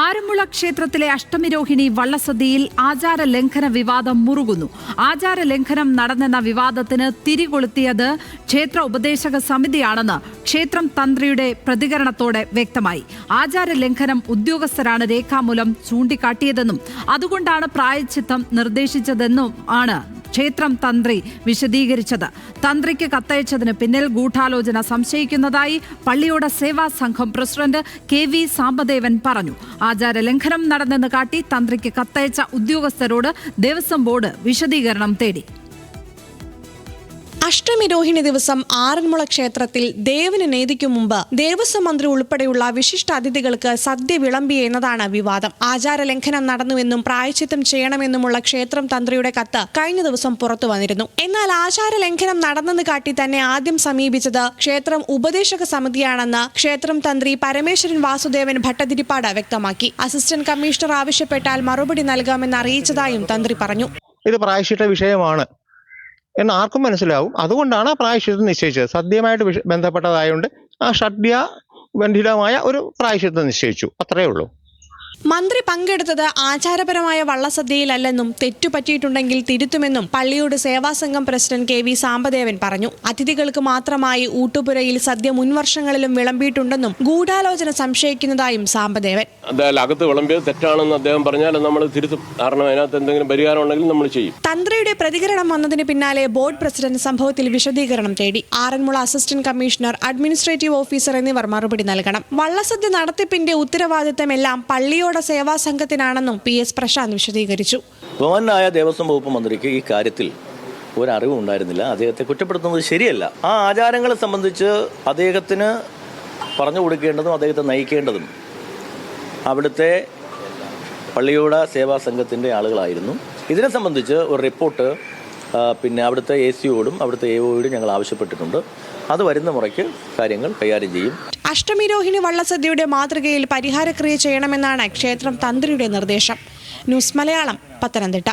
ആറന്മുള ക്ഷേത്രത്തിലെ അഷ്ടമിരോഹിണി വള്ളസദ്യയിൽ ആചാര ലംഘന വിവാദം മുറുകുന്നു. ആചാര ലംഘനം നടന്നെന്ന വിവാദത്തിന് തിരികൊളുത്തിയത് ക്ഷേത്ര ഉപദേശക സമിതിയാണെന്ന് ക്ഷേത്രം തന്ത്രിയുടെ പ്രതികരണത്തോടെ വ്യക്തമായി. ആചാര ലംഘനം ഉദ്യോഗസ്ഥരാണ് രേഖാമൂലം ചൂണ്ടിക്കാട്ടിയതെന്നും അതുകൊണ്ടാണ് പ്രായച്ചിത്തം നിർദ്ദേശിച്ചതെന്നും ആണ് ക്ഷേത്രം തന്ത്രി വിശദീകരിച്ചത്. തന്ത്രിക്ക് കത്തയച്ചതിന് പിന്നിൽ ഗൂഢാലോചന സംശയിക്കുന്നതായി പള്ളിയുടെ സേവാ സംഘം പ്രസിഡന്റ് കെ വി സാമ്പദേവൻ പറഞ്ഞു. ആചാര ലംഘനം നടന്നെന്ന് കാട്ടി തന്ത്രിക്ക് കത്തയച്ച ഉദ്യോഗസ്ഥരോട് ദേവസ്വം ബോർഡ് വിശദീകരണം തേടി. അഷ്ടമി രോഹിണി ദിവസം ആറന്മുള ക്ഷേത്രത്തിൽ ദേവന് നേതിക്കു മുമ്പ് ദേവസ്വം മന്ത്രി ഉൾപ്പെടെയുള്ള വിശിഷ്ട അതിഥികൾക്ക് സദ്യ വിളമ്പി എന്നതാണ് വിവാദം. ആചാര ലംഘനം നടന്നുവെന്നും പ്രായച്ചിത്തം ചെയ്യണമെന്നുമുള്ള ക്ഷേത്രം തന്ത്രിയുടെ കത്ത് കഴിഞ്ഞ ദിവസം പുറത്തു വന്നിരുന്നു. എന്നാൽ ആചാര ലംഘനം നടന്നെന്ന് കാട്ടി തന്നെ ആദ്യം സമീപിച്ചത് ക്ഷേത്രം ഉപദേശക സമിതിയാണെന്ന് ക്ഷേത്രം തന്ത്രി പരമേശ്വരൻ വാസുദേവൻ ഭട്ടതിരിപ്പാട് വ്യക്തമാക്കി. അസിസ്റ്റന്റ് കമ്മീഷണർ ആവശ്യപ്പെട്ടാൽ മറുപടി നൽകാമെന്ന് അറിയിച്ചതായും തന്ത്രി പറഞ്ഞു. ഇത് പ്രായശിട്ട വിഷയമാണ്. എന്ന് ആർക്കും മനസ്സിലാവും. അതുകൊണ്ടാണ് ആ പ്രായശ്ചിത്തം നിശ്ചയിച്ചത്. സദ്യയുമായിട്ട് ബന്ധപ്പെട്ടതായതുകൊണ്ട് ആ ഷഡ്യ ബന്ധിതമായ ഒരു പ്രായശ്ചിത്തം നിശ്ചയിച്ചു. അത്രയേ ഉള്ളൂ. മന്ത്രി പങ്കെടുത്തത് ആചാരപരമായ വള്ളസദ്യയിലല്ലെന്നും തെറ്റുപറ്റിയിട്ടുണ്ടെങ്കിൽ തിരുത്തുമെന്നും പള്ളിയോട് സേവാസംഘം പ്രസിഡന്റ് കെ വി സാമ്പദേവൻ പറഞ്ഞു. അതിഥികൾക്ക് മാത്രമായി ഊട്ടുപുരയിൽ സദ്യ മുൻവർഷങ്ങളിലും വിളമ്പിയിട്ടുണ്ടെന്നും ഗൂഢാലോചന സംശയിക്കുന്നതായും സാമ്പദേവൻ എന്തായാലും അകത്ത് വിളമ്പിയത് തെറ്റാണെന്ന് അദ്ദേഹം പറഞ്ഞാൽ നമ്മൾ തിരുത്തും. കാരണം അതിനകത്ത് എന്തെങ്കിലും പരിഹാരം ഉണ്ടെങ്കിൽ നമ്മൾ ചെയ്യും. തന്ത്രിയുടെ പ്രതികരണം വന്നതിന് പിന്നാലെ ബോർഡ് പ്രസിഡന്റ് സംഭവത്തിൽ വിശദീകരണം തേടി. Aranmula assistant commissioner administrative officer എന്നിവർ മറുപടി നൽകണം. വള്ളസദ്യ നടത്തിപ്പിന്റെ ഉത്തരവാദിത്തമെല്ലാം പള്ളിയോട സേവാ സംഘത്തിനാണെന്നും പി എസ് പ്രശാന്ത് വിശദീകരിച്ചു. ബഹുമാനായ ദേവസ്വം വകുപ്പ് മന്ത്രിക്ക് ഈ കാര്യത്തിൽ ഒരറിവും ഉണ്ടായിരുന്നില്ല. അദ്ദേഹത്തെ കുറ്റപ്പെടുത്തുന്നത് ശരിയല്ല. ആ ആചാരങ്ങളെ സംബന്ധിച്ച് അദ്ദേഹത്തിന് പറഞ്ഞു കൊടുക്കേണ്ടതും അദ്ദേഹത്തെ നയിക്കേണ്ടതും അവിടുത്തെ പള്ളിയോട സേവാ സംഘത്തിന്റെ ആളുകളായിരുന്നു. ഇതിനെ സംബന്ധിച്ച് ഒരു റിപ്പോർട്ട് പിന്നെ അവിടുത്തെ എ സിയോടും അവിടുത്തെ എ ഒയോടും ഞങ്ങൾ ആവശ്യപ്പെട്ടിട്ടുണ്ട്. അത് വരുന്ന മുറയ്ക്ക് കാര്യങ്ങൾ കൈകാര്യം ചെയ്യും. അഷ്ടമിരോഹിണി വള്ളസദ്യയുടെ മാതൃകയിൽ പരിഹാരക്രിയ ചെയ്യണമെന്നാണ് ക്ഷേത്രം തന്ത്രിയുടെ നിർദ്ദേശം. ന്യൂസ് മലയാളം പത്തനംതിട്ട.